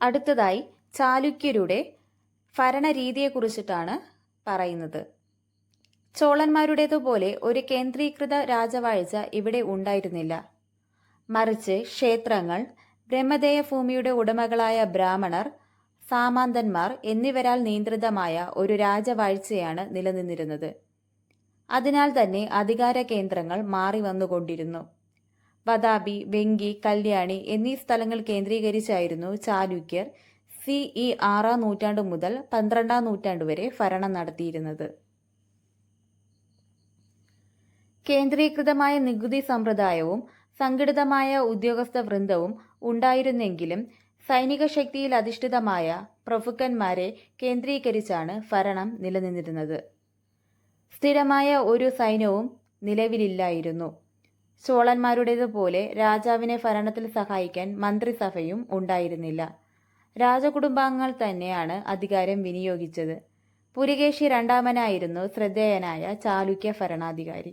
അടുത്തതായി ചാലുക്യരുടെ ഭരണരീതിയെക്കുറിച്ചിട്ടാണ് പറയുന്നത്. ചോളന്മാരുടേതുപോലെ ഒരു കേന്ദ്രീകൃത രാജവാഴ്ച ഇവിടെ ഉണ്ടായിരുന്നില്ല. മറിച്ച് ക്ഷേത്രങ്ങൾ ബ്രഹ്മദേയ ഭൂമിയുടെ ഉടമകളായ ബ്രാഹ്മണർ സാമാന്തന്മാർ എന്നിവരാൽ നിയന്ത്രിതമായ ഒരു രാജവാഴ്ചയാണ് നിലനിന്നിരുന്നത്. അതിനാൽ തന്നെ അധികാര കേന്ദ്രങ്ങൾ മാറി വന്നുകൊണ്ടിരുന്നു. വദാബി വെങ്കി കല്യാണി എന്നീ സ്ഥലങ്ങൾ കേന്ദ്രീകരിച്ചായിരുന്നു ചാലുക്യർ സി ഇ ആറാം നൂറ്റാണ്ട് മുതൽ പന്ത്രണ്ടാം നൂറ്റാണ്ട് വരെ ഭരണം നടത്തിയിരുന്നത്. കേന്ദ്രീകൃതമായ നികുതി സമ്പ്രദായവും സംഘടിതമായ ഉദ്യോഗസ്ഥ വൃന്ദവും ഉണ്ടായിരുന്നെങ്കിലും സൈനിക ശക്തിയിൽ അധിഷ്ഠിതമായ പ്രഭുക്കന്മാരെ കേന്ദ്രീകരിച്ചാണ് ഭരണം നിലനിന്നിരുന്നത്. സ്ഥിരമായ ഒരു സൈന്യവും നിലവിലില്ലായിരുന്നു. ചോളന്മാരുടേതുപോലെ രാജാവിനെ ഭരണത്തിൽ സഹായിക്കാൻ മന്ത്രിസഭയും ഉണ്ടായിരുന്നില്ല. രാജകുടുംബാംഗങ്ങൾ തന്നെയാണ് അധികാരം വിനിയോഗിച്ചത്. പുരികേശി രണ്ടാമനായിരുന്നു ശ്രദ്ധേയനായ ചാലുക്യ ഭരണാധികാരി.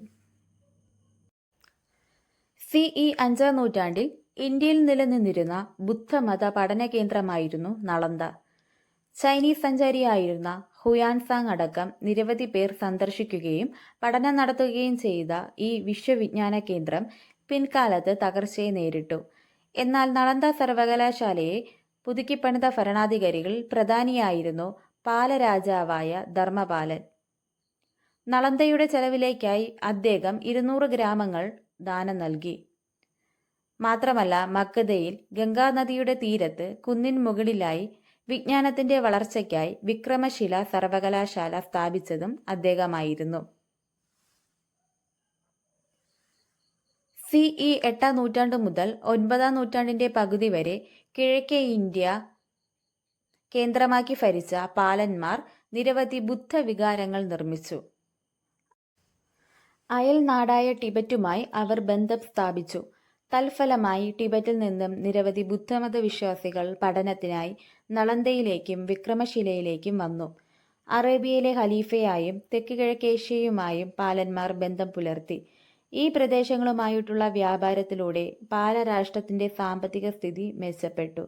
സി ഇ അഞ്ചാം നൂറ്റാണ്ടിൽ ഇന്ത്യയിൽ നിലനിന്നിരുന്ന ബുദ്ധമത പഠന കേന്ദ്രമായിരുന്നു നളന്ദ. ചൈനീസ് സഞ്ചാരിയായിരുന്ന ഹുയാൻസാങ് അടക്കം നിരവധി പേർ സന്ദർശിക്കുകയും പഠനം നടത്തുകയും ചെയ്ത ഈ വിശ്വവിജ്ഞാന കേന്ദ്രം പിൻകാലത്ത് തകർച്ചയെ നേരിട്ടു. എന്നാൽ നളന്ദ സർവകലാശാലയെ പുതുക്കിപ്പണിത ഭരണാധികാരികൾ പ്രധാനിയായിരുന്നു പാലരാജാവായ ധർമ്മപാലൻ. നളന്തയുടെ ചെലവിലേക്കായി അദ്ദേഹം ഇരുന്നൂറ് ഗ്രാമങ്ങൾ ദാനം നൽകി. മാത്രമല്ല മക്കതയിൽ ഗംഗാനദിയുടെ തീരത്ത് കുന്നിൻ മുകളിലായി വിജ്ഞാനത്തിന്റെ വളർച്ചയ്ക്കായി വിക്രമശില സർവകലാശാല സ്ഥാപിച്ചതും അദ്ദേഹമായിരുന്നു. സിഇ ഇ എട്ടാം നൂറ്റാണ്ട് മുതൽ ഒൻപതാം നൂറ്റാണ്ടിന്റെ പകുതി വരെ കിഴക്കേ ഇന്ത്യ കേന്ദ്രമാക്കി ഭരിച്ച പാലന്മാർ നിരവധി ബുദ്ധ വികാരങ്ങൾ നിർമ്മിച്ചു. അയൽ നാടായ ടിബറ്റുമായി അവർ ബന്ധം സ്ഥാപിച്ചു. തൽഫലമായി ടിബറ്റിൽ നിന്നും നിരവധി ബുദ്ധമത വിശ്വാസികൾ പഠനത്തിനായി നളന്തയിലേക്കും വിക്രമശിലയിലേക്കും വന്നു. അറേബ്യയിലെ ഖലീഫയായും തെക്ക് കിഴക്കേഷ്യയുമായും പാലന്മാർ ബന്ധം പുലർത്തി. ഈ പ്രദേശങ്ങളുമായിട്ടുള്ള വ്യാപാരത്തിലൂടെ പാലരാഷ്ട്രത്തിന്റെ സാമ്പത്തിക സ്ഥിതി മെച്ചപ്പെട്ടു.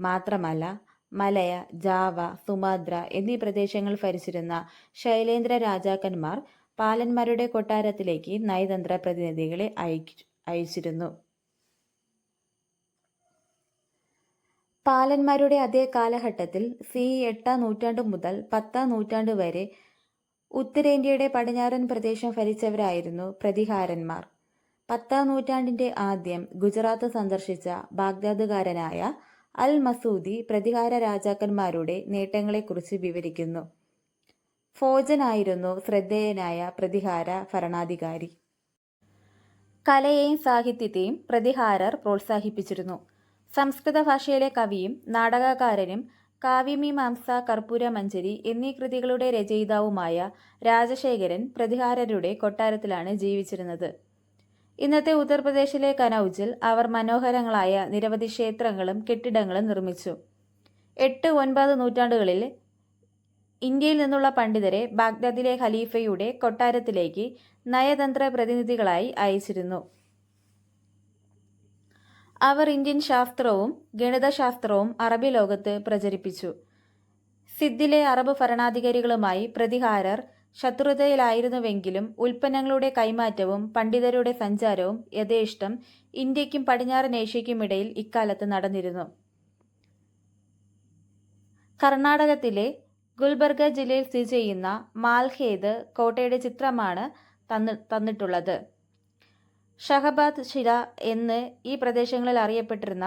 മാത്രമല്ല മലയ ജാവ സുമാദ്ര എന്നീ പ്രദേശങ്ങൾ ഭരിച്ചിരുന്ന ശൈലേന്ദ്ര രാജാക്കന്മാർ പാലന്മാരുടെ കൊട്ടാരത്തിലേക്ക് നയതന്ത്ര പ്രതിനിധികളെ അയച്ചിരുന്നു. പാലന്മാരുടെ അതേ കാലഘട്ടത്തിൽ സി എട്ടാം നൂറ്റാണ്ട് മുതൽ പത്താം നൂറ്റാണ്ട് വരെ ഉത്തരേന്ത്യയുടെ പടിഞ്ഞാറൻ പ്രദേശം ഭരിച്ചവരായിരുന്നു പ്രതിഹാരന്മാർ. പത്താം നൂറ്റാണ്ടിന്റെ ആദ്യം ഗുജറാത്ത് സന്ദർശിച്ച ബാഗ്ദാദുകാരനായ അൽ മസൂദി പ്രതിഹാര രാജാക്കന്മാരുടെ നേട്ടങ്ങളെക്കുറിച്ച് വിവരിക്കുന്നു. ഫോജനായിരുന്നു ശ്രദ്ധേയനായ പ്രതിഹാര ഭരണാധികാരി. കലയെയും സാഹിത്യത്തെയും പ്രതിഹാരർ പ്രോത്സാഹിപ്പിച്ചിരുന്നു. സംസ്കൃത ഭാഷയിലെ കവിയും നാടകകാരനും കാവ്യമീമാംസ കർപ്പൂര മഞ്ചരി എന്നീ കൃതികളുടെ രചയിതാവുമായ രാജശേഖരൻ പ്രതിഹാരരുടെ കൊട്ടാരത്തിലാണ് ജീവിച്ചിരുന്നത്. ഇന്നത്തെ ഉത്തർപ്രദേശിലെ കനൌജിൽ അവർ മനോഹരങ്ങളായ നിരവധി ക്ഷേത്രങ്ങളും കെട്ടിടങ്ങളും നിർമ്മിച്ചു. എട്ട് ഒൻപത് നൂറ്റാണ്ടുകളിൽ ഇന്ത്യയിൽ നിന്നുള്ള പണ്ഡിതരെ ബാഗ്ദാദിലെ ഖലീഫയുടെ കൊട്ടാരത്തിലേക്ക് നയതന്ത്ര പ്രതിനിധികളായി അയച്ചിരുന്നു. അവർ ഇന്ത്യൻ ശാസ്ത്രവും ഗണിതശാസ്ത്രവും അറബി ലോകത്ത് പ്രചരിപ്പിച്ചു. സിദ്ധിലെ അറബ് ഭരണാധികാരികളുമായി പ്രതിഹാരർ ശത്രുതയിലായിരുന്നുവെങ്കിലും ഉൽപ്പന്നങ്ങളുടെ കൈമാറ്റവും പണ്ഡിതരുടെ സഞ്ചാരവും യഥേഷ്ടം ഇന്ത്യക്കും പടിഞ്ഞാറൻ ഏഷ്യയ്ക്കുമിടയിൽ ഇക്കാലത്ത് നടന്നിരുന്നു. കർണാടകത്തിലെ ഗുൽബർഗ ജില്ലയിൽ സ്ഥിതി ചെയ്യുന്ന മാൽഖേദ് കോട്ടയുടെ ചിത്രമാണ് തന്നിട്ടുള്ളത്. ഷഹബാദ് ശില എന്ന് ഈ പ്രദേശങ്ങളിൽ അറിയപ്പെട്ടിരുന്ന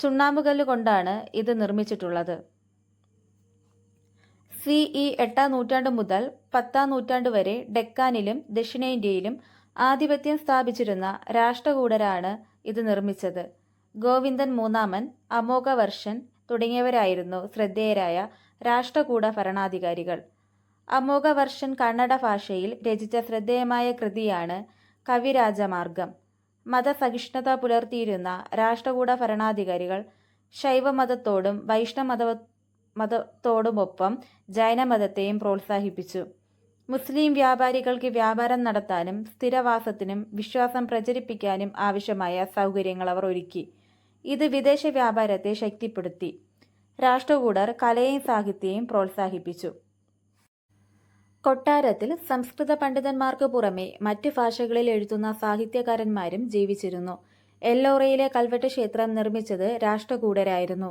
ചുണ്ണാമ്പുകല്ല് കൊണ്ടാണ് ഇത് നിർമ്മിച്ചിട്ടുള്ളത്. സി ഇ എട്ടാം നൂറ്റാണ്ട് മുതൽ പത്താം നൂറ്റാണ്ട് വരെ ഡെക്കാനിലും ദക്ഷിണേന്ത്യയിലും ആധിപത്യം സ്ഥാപിച്ചിരുന്ന രാഷ്ട്രകൂടരാണ് ഇത് നിർമ്മിച്ചത്. ഗോവിന്ദൻ മൂന്നാമൻ അമോഘവർഷൻ തുടങ്ങിയവരായിരുന്നു ശ്രദ്ധേയരായ രാഷ്ട്രകൂട ഭരണാധികാരികൾ. അമോഘവർഷൻ കന്നഡ ഭാഷയിൽ രചിച്ച ശ്രദ്ധേയമായ കൃതിയാണ് കവിരാജമാർഗം. മതസഹിഷ്ണുത പുലർത്തിയിരുന്ന രാഷ്ട്രകൂട ഭരണാധികാരികൾ ശൈവമതത്തോടും വൈഷ്ണവമത മതത്തോടുമൊപ്പം ജൈനമതത്തെയും പ്രോത്സാഹിപ്പിച്ചു. മുസ്ലിം വ്യാപാരികൾക്ക് വ്യാപാരം നടത്താനും സ്ഥിരവാസത്തിനും വിശ്വാസം പ്രചരിപ്പിക്കാനും ആവശ്യമായ സൗകര്യങ്ങൾ അവർ ഒരുക്കി. ഇത് വിദേശ വ്യാപാരത്തെ ശക്തിപ്പെടുത്തി. രാഷ്ട്രകൂടർ കലയെയും സാഹിത്യത്തെയും പ്രോത്സാഹിപ്പിച്ചു. കൊട്ടാരത്തിൽ സംസ്കൃത പണ്ഡിതന്മാർക്ക് പുറമെ മറ്റ് ഭാഷകളിൽ എഴുതുന്ന സാഹിത്യകാരന്മാരും ജീവിച്ചിരുന്നു. എല്ലോറയിലെ കൽവെട്ട് ക്ഷേത്രം നിർമ്മിച്ചത് രാഷ്ട്രകൂടരായിരുന്നു.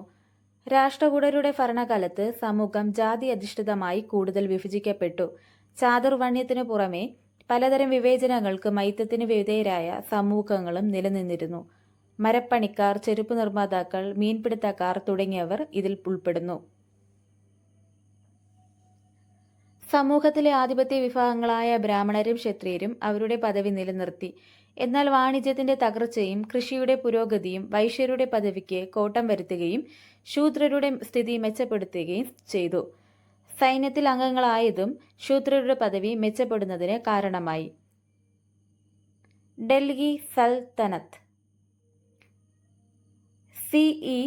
രാഷ്ട്രകൂടരുടെ ഭരണകാലത്ത് സമൂഹം ജാതി അധിഷ്ഠിതമായി കൂടുതൽ വിഭജിക്കപ്പെട്ടു. ചാതുർവണ്യത്തിനു പുറമെ പലതരം വിവേചനങ്ങൾക്ക് മൈത്യത്തിന് വിധേയരായ സമൂഹങ്ങളും നിലനിന്നിരുന്നു. മരപ്പണിക്കാർ ചെരുപ്പ് നിർമ്മാതാക്കൾ മീൻപിടുത്തക്കാർ തുടങ്ങിയവർ ഇതിൽ ഉൾപ്പെടുന്നു. സമൂഹത്തിലെ ആധിപത്യ വിഭാഗങ്ങളായ ബ്രാഹ്മണരും ക്ഷത്രിയരും അവരുടെ പദവി നിലനിർത്തി. എന്നാൽ വാണിജ്യത്തിന്റെ തകർച്ചയും കൃഷിയുടെ പുരോഗതിയും വൈശ്യരുടെ പദവിക്ക് കോട്ടം വരുത്തുകയും ശൂദ്രരുടെ സ്ഥിതി മെച്ചപ്പെടുത്തുകയും ചെയ്തു. സൈന്യത്തിൽ അംഗങ്ങളായതും ശൂദ്രരുടെ പദവി മെച്ചപ്പെടുന്നതിന് കാരണമായി. ഡൽഹി സൽത്തനത്ത്. സിഇ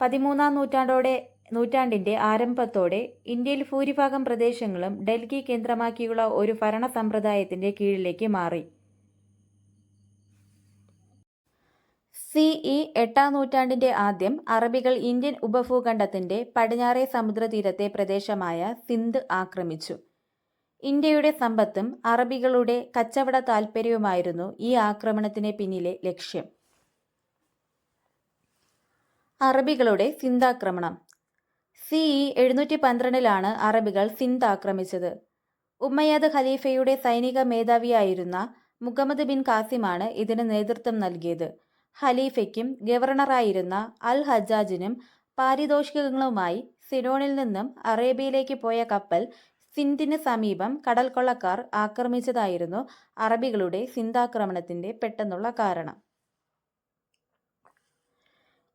പതിമൂന്നാം നൂറ്റാണ്ടോടെ നൂറ്റാണ്ടിന്റെ ആരംഭത്തോടെ ഇന്ത്യയിൽ ഭൂരിഭാഗം പ്രദേശങ്ങളും ഡൽഹി കേന്ദ്രമാക്കിയുള്ള ഒരു ഭരണ സമ്പ്രദായത്തിന്റെ കീഴിലേക്ക് മാറി. സിഇ എട്ടാം നൂറ്റാണ്ടിന്റെ ആദ്യം അറബികൾ ഇന്ത്യൻ ഉപഭൂഖണ്ഡത്തിന്റെ പടിഞ്ഞാറേ സമുദ്രതീരത്തെ പ്രദേശമായ സിന്ധ് ആക്രമിച്ചു. ഇന്ത്യയുടെ സമ്പത്തും അറബികളുടെ കച്ചവട താൽപ്പര്യവുമായിരുന്നു ഈ ആക്രമണത്തിന് പിന്നിലെ ലക്ഷ്യം. അറബികളുടെ സിന്ധാക്രമണം. സിഇ എഴുന്നൂറ്റി പന്ത്രണ്ടിലാണ് അറബികൾ സിന്ധ് ആക്രമിച്ചത്. ഉമ്മയ്യാദ് ഖലീഫയുടെ സൈനിക മേധാവിയായിരുന്ന മുഹമ്മദ് ബിൻ കാസിമാണ് ഇതിന് നേതൃത്വം നൽകിയത്. ഖലീഫയ്ക്കും ഗവർണറായിരുന്ന അൽ ഹജ്ജാജിനും പാരിതോഷികങ്ങളുമായി സിനോണിൽ നിന്നും അറേബ്യയിലേക്ക് പോയ കപ്പൽ സിന്ധിന് സമീപം കടൽക്കൊള്ളക്കാർ ആക്രമിച്ചതായിരുന്നു അറബികളുടെ സിന്ധാക്രമണത്തിന്റെ പെട്ടെന്നുള്ള കാരണം.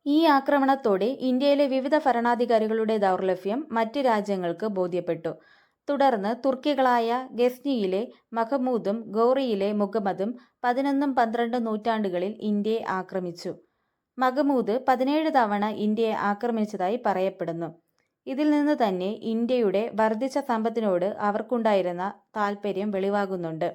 ഈ ആക്രമണത്തോടെ ഇന്ത്യയിലെ വിവിധ ഭരണാധികാരികളുടെ ദൗർലഭ്യം മറ്റ് രാജ്യങ്ങൾക്ക് ബോധ്യപ്പെട്ടു. തുടർന്ന് തുർക്കികളായ ഗസ്നിയിലെ മഹമൂദും ഗൗറിയിലെ മുഹമ്മദും പതിനൊന്നും പന്ത്രണ്ടും നൂറ്റാണ്ടുകളിൽ ഇന്ത്യയെ ആക്രമിച്ചു. മഹമൂദ് പതിനേഴ് തവണ ഇന്ത്യയെ ആക്രമിച്ചതായി പറയപ്പെടുന്നു. ഇതിൽ നിന്ന് തന്നെ ഇന്ത്യയുടെ വർദ്ധിച്ച സമ്പത്തിനോട് അവർക്കുണ്ടായിരുന്ന താൽപ്പര്യം വെളിവാകുന്നുണ്ട്.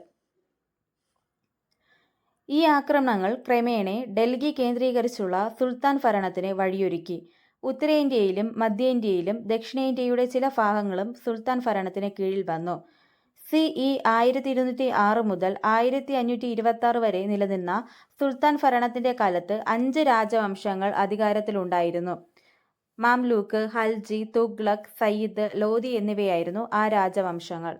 ഈ ആക്രമണങ്ങൾ ക്രമേണ ഡൽഹി കേന്ദ്രീകരിച്ചുള്ള സുൽത്താൻ ഭരണത്തിന് വഴിയൊരുക്കി. ഉത്തരേന്ത്യയിലും മധ്യേന്ത്യയിലും ദക്ഷിണേന്ത്യയുടെ ചില ഭാഗങ്ങളും സുൽത്താൻ ഭരണത്തിന് കീഴിൽ വന്നു. സി ഇ ആയിരത്തി ഇരുന്നൂറ്റി ആറ് മുതൽ ആയിരത്തി അഞ്ഞൂറ്റി ഇരുപത്തി ആറ് വരെ നിലനിന്ന സുൽത്താൻ ഭരണത്തിന്റെ കാലത്ത് അഞ്ച് രാജവംശങ്ങൾ അധികാരത്തിലുണ്ടായിരുന്നു. മാംലൂക്ക് ഹൽജി തുഗ്ലക് സയ്യിദ് ലോധി എന്നിവയായിരുന്നു ആ രാജവംശങ്ങൾ.